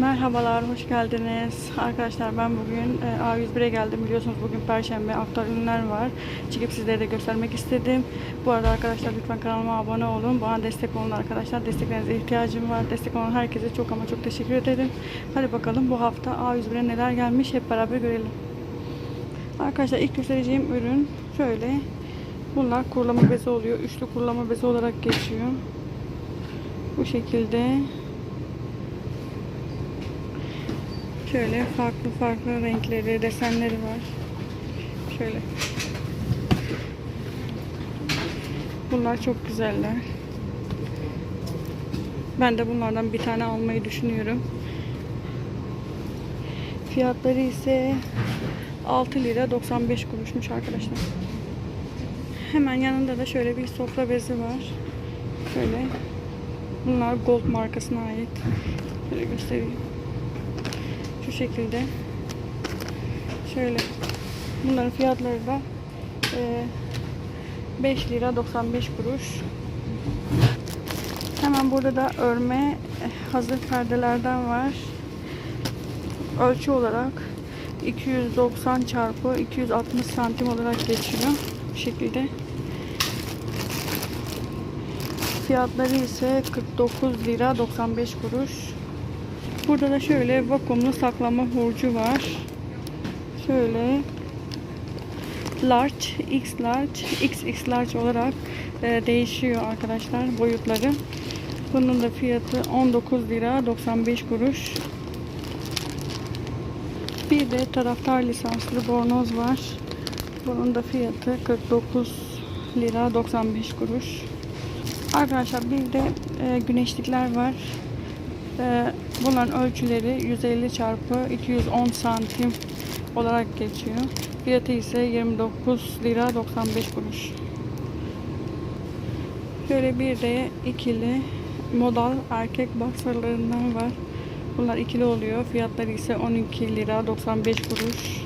Merhabalar, hoş geldiniz. Arkadaşlar ben bugün e, A101'e geldim. Biliyorsunuz bugün Perşembe, aktar ürünler var. Çıkıp sizlere de göstermek istedim. Bu arada arkadaşlar lütfen kanalıma abone olun. Bana destek olun arkadaşlar. Desteklerinize ihtiyacım var. Destek olan herkese çok ama çok teşekkür ederim. Hadi bakalım bu hafta A101'e neler gelmiş hep beraber görelim. Arkadaşlar ilk göstereceğim ürün şöyle. Bunlar kurulama bezi oluyor. Üçlü kurulama bezi olarak geçiyor. Bu şekilde Şöyle farklı farklı renkleri, desenleri var. Şöyle. Bunlar çok güzeller. Ben de bunlardan bir tane almayı düşünüyorum. Fiyatları ise 6 lira 95 kuruşmuş arkadaşlar. Hemen yanında da şöyle bir sofra bezi var. Şöyle. Bunlar Gold markasına ait. Şöyle göstereyim şu şekilde. Şöyle bunların fiyatları da e, 5 lira 95 kuruş. Hemen burada da örme hazır perdelerden var. Ölçü olarak 290 çarpı 260 santim olarak geçiyor bu şekilde. Fiyatları ise 49 lira 95 kuruş Burada da şöyle vakumlu saklama hurcu var. Şöyle large, x large, xx large olarak e, değişiyor arkadaşlar boyutları. Bunun da fiyatı 19 lira 95 kuruş. Bir de taraftar lisanslı bornoz var. Bunun da fiyatı 49 lira 95 kuruş. Arkadaşlar bir de e, güneşlikler var. Ee, bunların ölçüleri 150 çarpı 210 santim olarak geçiyor. Fiyatı ise 29 lira 95 kuruş. Şöyle bir de ikili modal erkek boxerlarından var. Bunlar ikili oluyor. Fiyatları ise 12 lira 95 kuruş.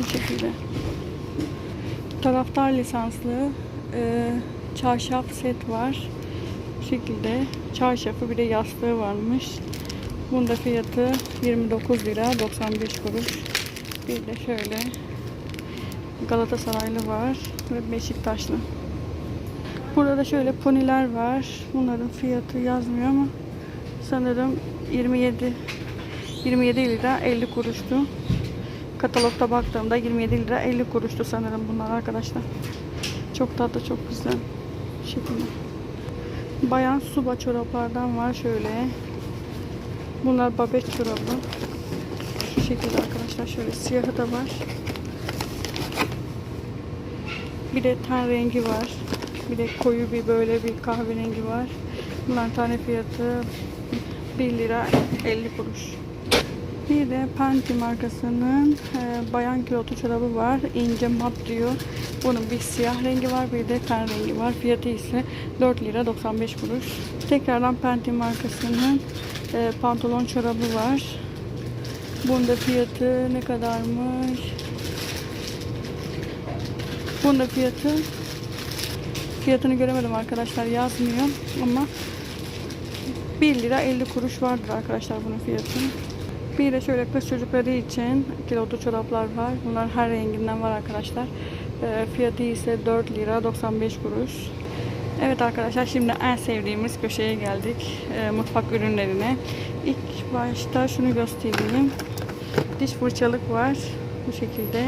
Bu şekilde. Taraftar lisanslı e, çarşaf set var. Bu şekilde çarşafı bir de yastığı varmış. Bunda fiyatı 29 lira 95 kuruş. Bir de şöyle Galatasaraylı var ve Beşiktaşlı. Burada da şöyle poniler var. Bunların fiyatı yazmıyor ama sanırım 27 27 lira 50 kuruştu. Katalogda baktığımda 27 lira 50 kuruştu sanırım bunlar arkadaşlar. Çok tatlı, çok güzel. Şekilde. Bayan suba çoraplardan var şöyle. Bunlar babet çorabı. Şu şekilde arkadaşlar şöyle siyahı da var. Bir de ten rengi var. Bir de koyu bir böyle bir kahverengi var. Bunların tane fiyatı 1 lira 50 kuruş. Bir de Penti markasının e, bayan kilotu çorabı var. İnce mat diyor. Bunun bir siyah rengi var, bir de ten rengi var. Fiyatı ise 4 lira 95 kuruş. Tekrardan Penti markasının e, pantolon çorabı var. Bunun da fiyatı ne kadarmış? Bunun da fiyatı fiyatını göremedim arkadaşlar yazmıyor ama 1 lira 50 kuruş vardır arkadaşlar bunun fiyatı. Bir de şöyle kız çocukları için kilotlu çoraplar var. Bunlar her renginden var arkadaşlar. E, fiyatı ise 4 lira 95 kuruş. Evet arkadaşlar şimdi en sevdiğimiz köşeye geldik. E, mutfak ürünlerine. İlk başta şunu göstereyim. Diş fırçalık var. Bu şekilde.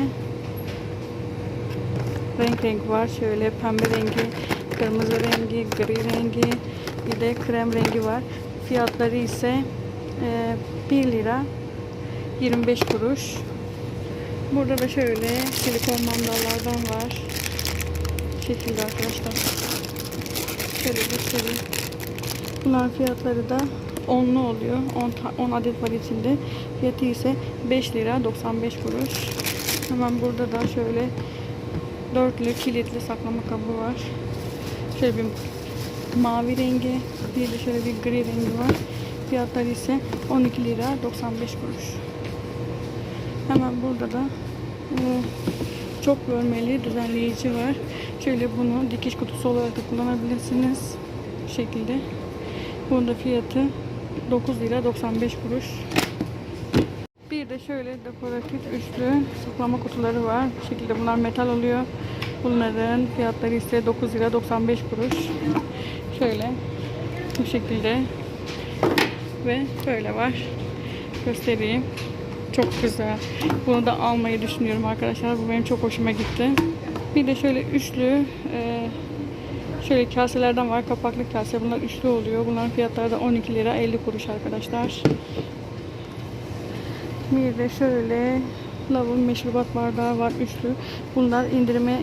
Renk renk var. Şöyle pembe rengi, kırmızı rengi, gri rengi, bir de krem rengi var. Fiyatları ise e, 1 lira 25 kuruş. Burada da şöyle silikon mandallardan var. Şekilde arkadaşlar. Şöyle göstereyim. Bunların fiyatları da 10'lu oluyor. 10, 10 adet var içinde. Fiyatı ise 5 lira 95 kuruş. Hemen burada da şöyle dörtlü kilitli saklama kabı var. Şöyle bir mavi rengi, bir de şöyle bir gri rengi var. Fiyatları ise 12 lira 95 kuruş. Hemen burada da e, çok bölmeli düzenleyici var. Şöyle bunu dikiş kutusu olarak da kullanabilirsiniz. Bu şekilde. Bunun da fiyatı 9 lira 95 kuruş. Bir de şöyle dekoratif üçlü saklama kutuları var. Bu şekilde bunlar metal oluyor. Bunların fiyatları ise 9 lira 95 kuruş. Şöyle bu şekilde ve böyle var. Göstereyim. Çok güzel. Bunu da almayı düşünüyorum arkadaşlar. Bu benim çok hoşuma gitti. Bir de şöyle üçlü e, şöyle kaselerden var. Kapaklı kase. Bunlar üçlü oluyor. Bunların fiyatları da 12 lira 50 kuruş arkadaşlar. Bir de şöyle lavın meşrubat bardağı var üçlü. Bunlar indirime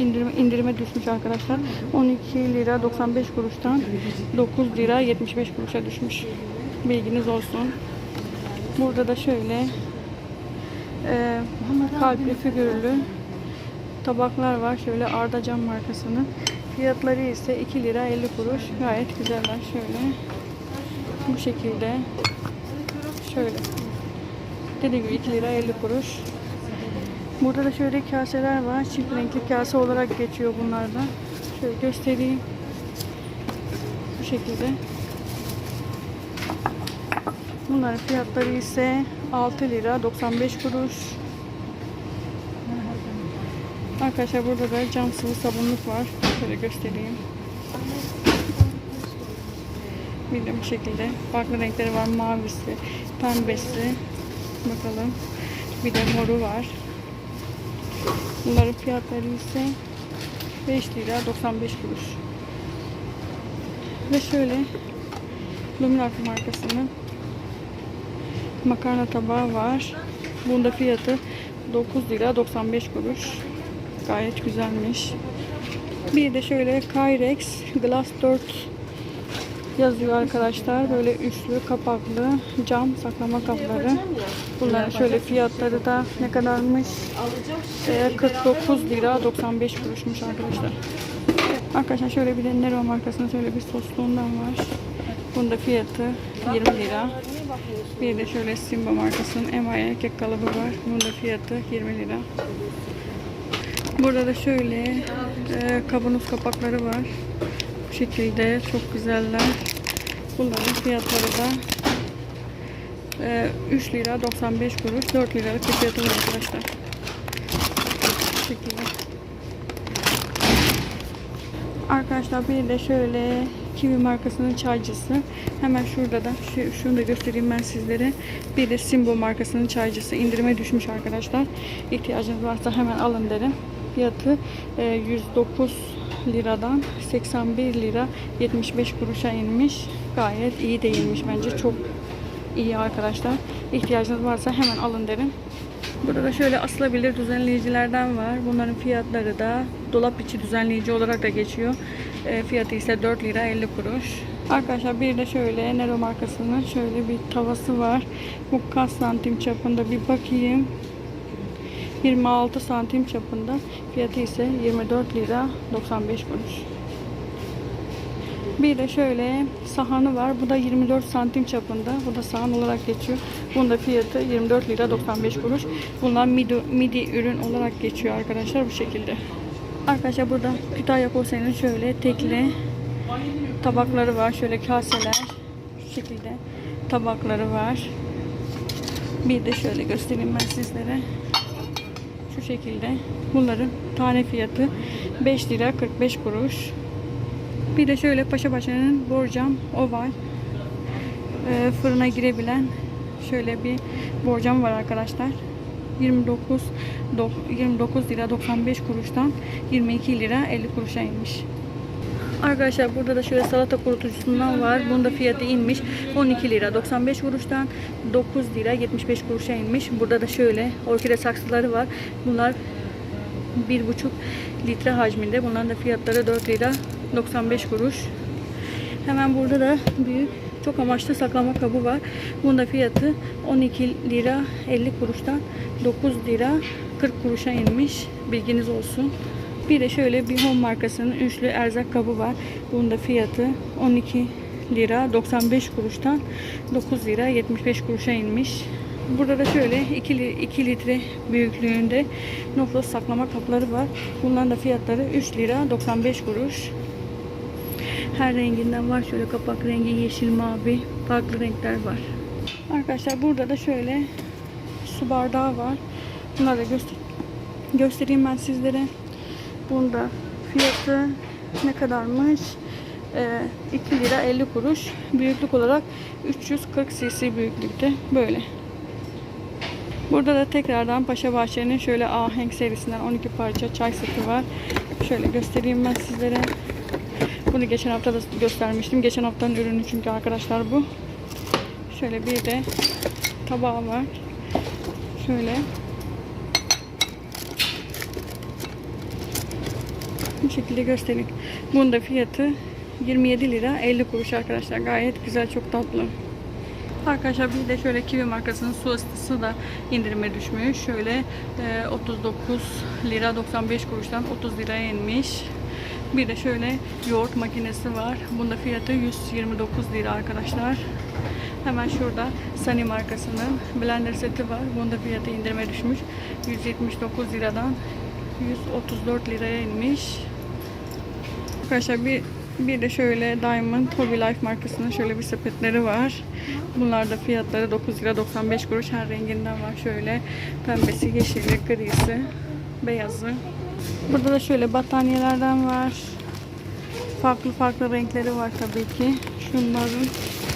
indirime indirime düşmüş arkadaşlar. 12 lira 95 kuruştan 9 lira 75 kuruşa düşmüş. Bilginiz olsun. Burada da şöyle e, kalpli figürlü tabaklar var. Şöyle Arda Cam markasının. Fiyatları ise 2 lira 50 kuruş. Gayet güzeller. Şöyle bu şekilde şöyle dediğim gibi 2 lira 50 kuruş. Burada da şöyle kaseler var. Çift renkli kase olarak geçiyor bunlarda. Şöyle göstereyim. Bu şekilde. Bunların fiyatları ise 6 lira 95 kuruş. Arkadaşlar burada da cam sıvı sabunluk var. Şöyle göstereyim. Bir de bu şekilde farklı renkleri var. Mavisi, pembesi. Bakalım. Bir de moru var. Bunların fiyatları ise 5 lira 95 kuruş. Ve şöyle Luminark markasının makarna tabağı var. Bunda fiyatı 9 lira 95 kuruş. Gayet güzelmiş. Bir de şöyle Kyrex Glass 4 yazıyor arkadaşlar. Böyle üçlü kapaklı cam saklama kapları. Bunların şöyle fiyatları da ne kadarmış? Ee, 49 lira 95 kuruşmuş arkadaşlar. Arkadaşlar şöyle bir de Nero markasının şöyle bir sosluğundan var. Bunda fiyatı 20 lira. Bir de şöyle Simba markasının emaye erkek kalıbı var. Bunda fiyatı 20 lira. Burada da şöyle e, kavanoz kapakları var. Bu şekilde çok güzeller. Bunların fiyatları da e, 3 lira 95 kuruş 4 liralık bir fiyatı var arkadaşlar. Bu şekilde. Arkadaşlar bir de şöyle Kiwi markasının çaycısı. Hemen şurada da şu, şunu da göstereyim ben sizlere. Bir de Simbo markasının çaycısı indirime düşmüş arkadaşlar. İhtiyacınız varsa hemen alın derim. Fiyatı e, 109 liradan 81 lira 75 kuruşa inmiş. Gayet iyi değilmiş bence. Çok iyi arkadaşlar. İhtiyacınız varsa hemen alın derim. Burada da şöyle asılabilir düzenleyicilerden var. Bunların fiyatları da dolap içi düzenleyici olarak da geçiyor. E, fiyatı ise 4 lira 50 kuruş. Arkadaşlar bir de şöyle Nero markasının şöyle bir tavası var. Bu kaç santim çapında bir bakayım. 26 santim çapında. Fiyatı ise 24 lira 95 kuruş. Bir de şöyle sahanı var. Bu da 24 santim çapında. Bu da sahan olarak geçiyor. Bunun da fiyatı 24 lira 95 kuruş. Bunlar midi, midi ürün olarak geçiyor arkadaşlar bu şekilde. Arkadaşlar burada Kütahya Porselen'in şöyle tekli tabakları var. Şöyle kaseler. Şu şekilde tabakları var. Bir de şöyle göstereyim ben sizlere. Şu şekilde. Bunların tane fiyatı 5 lira 45 kuruş. Bir de şöyle Paşa Paşa'nın borcam oval e, fırına girebilen şöyle bir borcam var arkadaşlar. 29 do- 29 lira 95 kuruştan 22 lira 50 kuruşa inmiş. Arkadaşlar burada da şöyle salata kurutucusundan var. Bunda fiyatı inmiş. 12 lira 95 kuruştan 9 lira 75 kuruşa inmiş. Burada da şöyle orkide saksıları var. Bunlar 1,5 litre hacminde. Bunların da fiyatları 4 lira 95 kuruş. Hemen burada da büyük çok amaçlı saklama kabı var. Bunun da fiyatı 12 lira 50 kuruştan 9 lira 40 kuruşa inmiş. Bilginiz olsun. Bir de şöyle bir Home markasının üçlü erzak kabı var. Bunun da fiyatı 12 lira 95 kuruştan 9 lira 75 kuruşa inmiş. Burada da şöyle 2, li- 2 litre büyüklüğünde noflos saklama kapları var. Bunların da fiyatları 3 lira 95 kuruş. Her renginden var. Şöyle kapak rengi, yeşil, mavi. Farklı renkler var. Arkadaşlar burada da şöyle su bardağı var. Bunları da göster göstereyim ben sizlere. Bunda fiyatı ne kadarmış? Ee, 2 lira 50 kuruş. Büyüklük olarak 340 cc büyüklükte. Böyle. Burada da tekrardan Paşa Bahçe'nin şöyle ahenk serisinden 12 parça çay seti var. Şöyle göstereyim ben sizlere. Bunu geçen hafta da göstermiştim. Geçen haftanın ürünü çünkü arkadaşlar bu. Şöyle bir de tabağı var. Şöyle. Bu şekilde göstereyim. Bunun da fiyatı 27 lira 50 kuruş arkadaşlar. Gayet güzel, çok tatlı. Arkadaşlar bir de şöyle Kiwi markasının su ısıtısı da indirime düşmüş. Şöyle e, 39 lira 95 kuruştan 30 liraya inmiş. Bir de şöyle yoğurt makinesi var. Bunda fiyatı 129 lira arkadaşlar. Hemen şurada Sunny markasının blender seti var. Bunda fiyatı indirime düşmüş. 179 liradan 134 liraya inmiş. Arkadaşlar bir bir de şöyle Diamond Hobby Life markasının şöyle bir sepetleri var. Bunlar da fiyatları 9 lira 95 kuruş. Her renginden var. Şöyle pembesi, yeşili, grisi, beyazı. Burada da şöyle battaniyelerden var. Farklı farklı renkleri var tabii ki. Şunların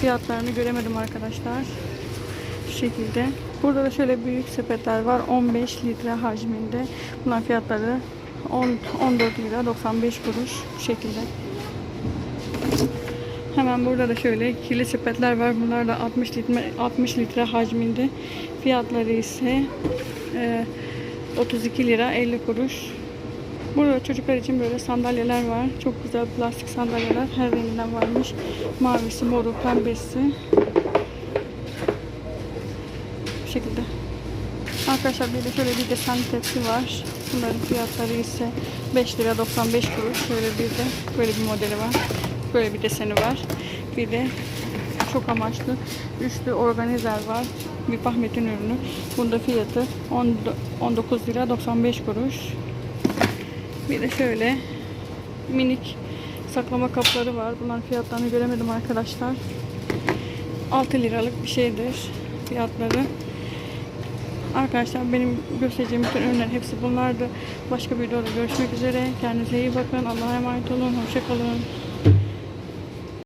fiyatlarını göremedim arkadaşlar. Şu şekilde. Burada da şöyle büyük sepetler var. 15 litre hacminde. Bunların fiyatları 10, 14 lira 95 kuruş. Bu şekilde. Hemen burada da şöyle kirli sepetler var. Bunlar da 60 litre 60 litre hacminde. Fiyatları ise e, 32 lira 50 kuruş. Burada çocuklar için böyle sandalyeler var. Çok güzel plastik sandalyeler. Her renginden varmış. Mavisi, moru, pembesi. Bu şekilde. Arkadaşlar bir de şöyle bir desen tepsi var. Bunların fiyatları ise 5 lira 95 kuruş. Şöyle bir de böyle bir modeli var. Böyle bir deseni var. Bir de çok amaçlı üçlü organizer var. Bir Pahmet'in ürünü. Bunda fiyatı 10 19 lira 95 kuruş. Bir de şöyle minik saklama kapları var. Bunların fiyatlarını göremedim arkadaşlar. 6 liralık bir şeydir fiyatları. Arkadaşlar benim göstereceğim bütün ürünler hepsi bunlardı. Başka bir videoda görüşmek üzere. Kendinize iyi bakın. Allah'a emanet olun. Hoşçakalın.